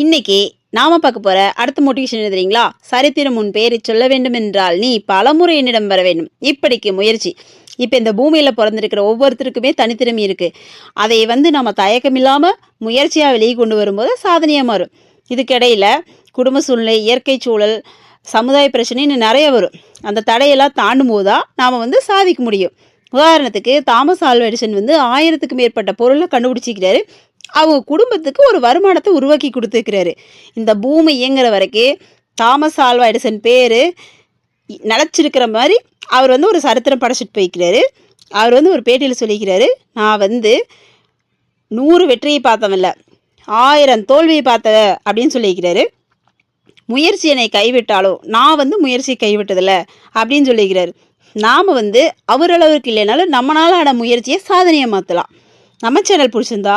இன்னைக்கு நாம பார்க்க போற அடுத்த மோட்டிவேஷன் தெரியுங்களா? சரித்திரம் உன் பேரை சொல்ல வேண்டும் என்றால் நீ பலமுறை என்னிடம் வர வேண்டும். இப்படிக்கு முயற்சி. இப்போ இந்த பூமியில் பிறந்திருக்கிற ஒவ்வொருத்தருக்குமே தனித்திறமை இருக்குது அதை வந்து நம்ம தயக்கமில்லாமல் முயற்சியாக வெளியே கொண்டு வரும்போது சாதனையாக மாறும். இதுக்கிடையில் குடும்ப சூழ்நிலை இயற்கை சூழல் சமுதாய பிரச்சனைன்னு நிறைய வரும். அந்த தடையெல்லாம் தாண்டும் போது தான் நாம் வந்து சாதிக்க முடியும். உதாரணத்துக்கு தாமஸ் ஆல்வா எடிசன் வந்து ஆயிரத்துக்கு மேற்பட்ட பொருளை கண்டுபிடிச்சிக்கிறாரு அவங்க குடும்பத்துக்கு ஒரு வருமானத்தை உருவாக்கி கொடுத்துருக்கிறாரு. இந்த பூமி இயங்குற வரைக்கும் தாமஸ் ஆல்வா எடிசன் பேர் நிலச்சிருக்கிற மாதிரி அவர் வந்து ஒரு சரித்திரம் படைச்சிட்டு போய்க்கிறாரு. அவர் வந்து ஒரு பேட்டியில் சொல்லிக்கிறாரு நான் வந்து நூறு வெற்றியை பார்த்தவன்ல ஆயிரம் தோல்வியை பார்த்த அப்படின்னு சொல்லியிருக்கிறாரு முயற்சி என்னை கைவிட்டாலோ நான் வந்து முயற்சியை கைவிட்டதில்ல அப்படின்னு சொல்லியிருக்கிறாரு நாம் வந்து அவரளவுக்கு இல்லைனாலும் நம்மளால் ஆன முயற்சியை சாதனையை மாற்றலாம் நம்ம சேனல் பிடிச்சிருந்தா